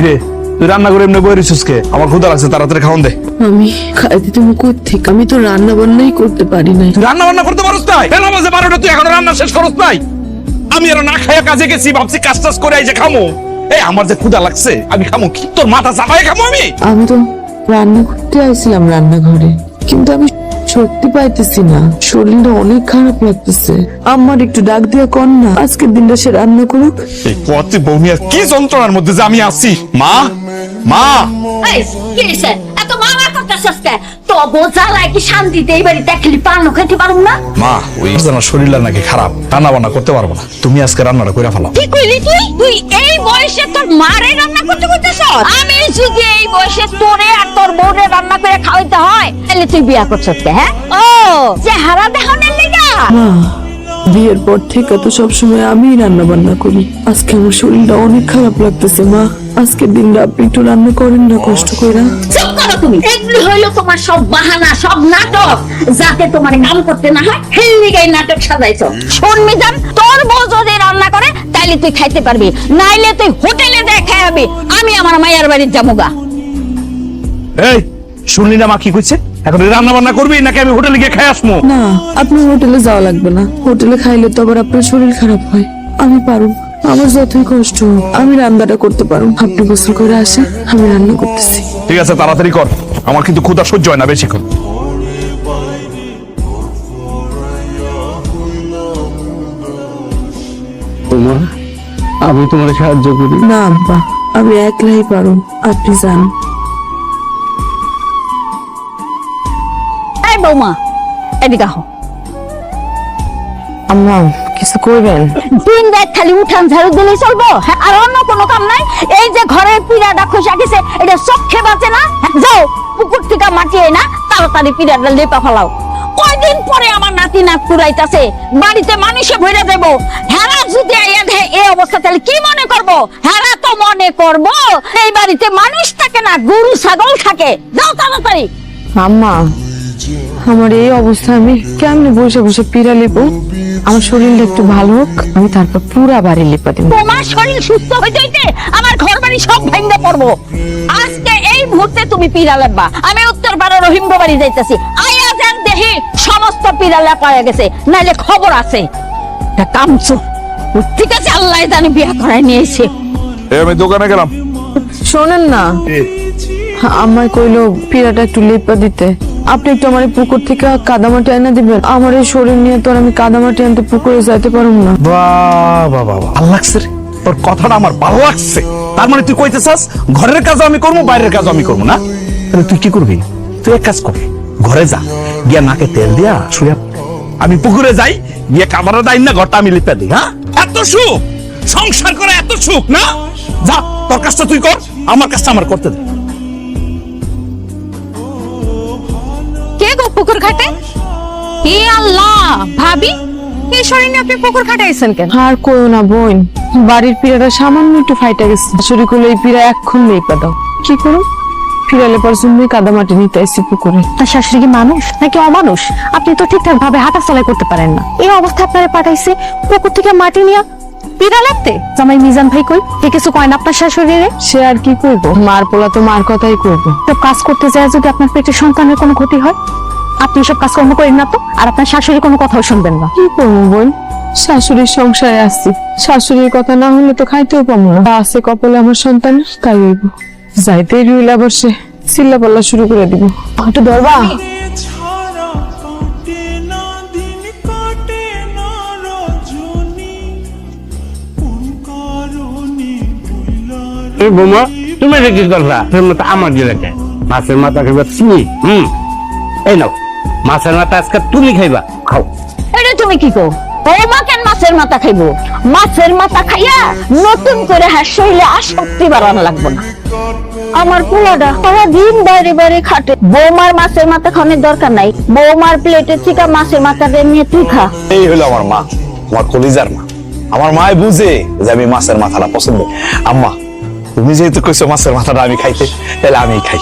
কিরে তুই রান্না করে এমনি বই কে? আমার ক্ষুদা লাগছে তাড়াতাড়ি খাওন দে। আমি খাইতে তুমি কোথেকে আমি তো রান্না বান্নাই করতে পারি নাই। রান্না বান্না করতে পারস নাই? বেলা বাজে বারোটা তুই এখনও রান্না শেষ করস নাই? আমি আর না খাইয়া কাজে গেছি ভাবছি কাজ টাজ করে এই যে খামো। এই আমার যে ক্ষুদা লাগছে আমি খামো কি? তোর মাথা খামো আমি? আমি তো রান্না করতে আইছিলাম রান্নাঘরে কিন্তু আমি সত্যি পাইতেছি না। শরীরটা অনেক খারাপ লাগতেছে। আমার একটু ডাক দিয়া কর না। আজকের দিনটা সে রান্না করুক। এই পথে বৌমিয়ার কি যন্ত্রণার মধ্যে যে আমি আছি? মা? মা? এত? তো কি শান্তিতে এই বাড়িতে খেলি পান খেতে পারুম না? মা ওই জানা শরীরটা নাকি খারাপ রান্না বান্না করতে পারব না। তুমি আজকে রান্নাটা করে ফেলাও। কি কইলি তুই? তুই এই বয়সে তোর মারে রান্না করতে করতেছ? আমি যদি এই বয়সে তোরে আর তোর বউরে রান্না করে খাওয়াইতে হয় তাহলে তুই বিয়া করছিস কে হ্যাঁ? ও চেহারা দেখানোর লিগা। বিয়ের পর থেকে তো সবসময় আমিই রান্না বান্না করি। আজকে আমার শরীরটা অনেক খারাপ লাগতেছে মা। আজকের আপনি একটু রান্না করেন না কষ্ট করে চুপ করো তুমি। এগুলো হইল তোমার সব বাহানা সব নাটক। যাতে তোমার কাম করতে না হয় নাটক সাজাইছো। শোন মিজান তোর বউ যদি রান্না করে তাইলে তুই খাইতে পারবি। নাইলে তুই হোটেলে খাইবি আমি আমার মায়ের বাড়ির যাব গা এই শুনলি না মা কি কইছে? এখন রান্না বান্না করবি নাকি আমি হোটেলে গিয়ে খাই আসব? না আপনার হোটেলে যাওয়া লাগবে না। হোটেলে খাইলে তো আবার আপনার শরীর খারাপ হয়। আমি পারুম। আমার যতই কষ্ট হোক আমি রান্নাটা করতে পারুম আপনি গোসল করে আসেন আমি রান্না করতেছি। ঠিক আছে তাড়াতাড়ি কর। আমার কিন্তু ক্ষুধা সহ্য হয় না বেশিক্ষণ। তোমার আমি তোমার সাহায্য করি। না আব্বা আমি একলাই পারুম আপনি যান এই বৌমা এদিকে আহ। আম্মা কিছু করবেন দিন রাত খালি উঠান ঝাড়ু দিলেই চলবো। হ্যাঁ, আর অন্য কোনো কাম নাই। এই যে ঘরের পিড়াটা খোসা গেছে এটা চোখে বাঁচে না। যাও পুকুর থেকে মাটিয়ে না তাড়াতাড়ি পিড়াটা লেপা ফেলাও। কয়দিন পরে আমার নাতি নাক পুরাইতাছে বাড়িতে মানুষে ভরে দেব। হেরা যদি এই অবস্থা তাহলে কি মনে করব? হেরা তো মনে করব এই বাড়িতে মানুষ থাকে না গরু ছাগল থাকে। যাও তাড়াতাড়ি। আম্মা আমার এই অবস্থা আমি কেমনে বসে বসে পিড়া লিপো আমার শরীরটা একটু ভালো হোক আমি তারপর পুরা বাড়ি লিপা দিব। তোমার শরীর সুস্থ হইতে হইতে আমার ঘর বাড়ি সব ভেঙে পড়ব। আজকে এই মুহূর্তে তুমি পিড়া লেপবা। আমি উত্তর পাড়া রহিমগো বাড়ি যাইতেছি। আয়া যান দেখি সমস্ত পিড়া লেপা হয়ে গেছে। নাইলে খবর আছে। এটা কামচু ঠিক আছে আল্লাহ জানি বিয়া করাই নিয়েছে আমি দোকানে গেলাম। শোনেন না। আমায় কইলো পিড়াটা একটু লেপা দিতে। আপনি একটু আমার পুকুর থেকে কাদামাটি এনে দিবেন। আমার এই শরীর নিয়ে তো আমি কাদামাটি আনতে পুকুরে যাইতে পারুম না। তোর কথাটা আমার ভালো লাগছে। তার মানে তুই কইতেছাস ঘরের কাজ আমি করব, বাইরের আমি করব না? তুই কি করবি? তুই এক কাজ কর। ঘরে যা, গিয়া নাকে তেল দিয়া শুয়ে আমি পুকুরে যাই, গিয়ে কামারা দাই না, ঘরটা আমি লিপে দিই হ্যাঁ? এত সুখ! সংসার করে এত সুখ, না? যা, তোর কাজটা তুই কর, আমার কাজটা আমার করতে দে। পুকুর ঘাটে? হে আল্লাহ ভাবি এই শরীর আপনি পুকুর ঘাটে কেন? আর কইও না বোন বাড়ির পিড়াটা সামান্য একটু ফাইটা গেছে। শাশুড়ি করলে এই পিড়া এক্ষণ লেপা দাও। কি পিড়ালে পর জন্যই কাদামাটি নিতে আসছি পুকুরে। আপনার শাশুড়ি কি মানুষ নাকি অমানুষ? আপনি তো ঠিকঠাক ভাবে হাঁটা চলাই করতে পারেন না। এই অবস্থা আপনারা পাঠাইছে পুকুর থেকে মাটি নিয়ে। পিড়া লাগতে? জামাই মিজান ভাই কই? কে কিছু কয় না আপনার শাশুড়িরে? সে আর কি করব মার পোলা তো মার কথাই করব সব কাজ করতে যায় যদি আপনার পেটে সন্তানের কোনো ক্ষতি হয়? আপনি সব কাজকর্ম করেন না তো? আর আপনার শাশুড়ি কোনো কথাও শুনবেন না। কি করব বোন? শাশুড়ির সংসারে আসছি শাশুড়ির কথা না হলে তো খাইতেও পাবো না। তা আছে কপালে আমার সন্তান তাই হইব। যাইতে রইল আবার সে চিল্লা পাল্লা শুরু করে দিব। একটু ধরবা এই বোমা তুমি কি করলা। তোর মতো আমার দিলাকে মাছের মাথা খাইবা তুমি হুম। এই নাও। মাছের মাথা আজকে তুমি খাইবা খাও। এটা তুমি কি কো বৌমা কেন মাছের মাথা খাইবো? মাছের মাথা খাইয়া নতুন করে শরীরে আসক্তি বাড়ানো লাগবে না। আমার পোলাটা সারা দিন বাইরে বাইরে খাটে। বৌমার মাছের মাথা খাওয়ানোর দরকার নাই। বৌমার প্লেটে থেকে মাছের মাথাটা নিয়ে তুই খা। এই হলো আমার মা আমার কলিজার মা। আমার মায় বুঝে যে আমি মাছের মাথাটা পছন্দ আম্মা তুমি যেহেতু কইছো মাছের মাথাটা আমি খাইতে তাহলে আমি খাই।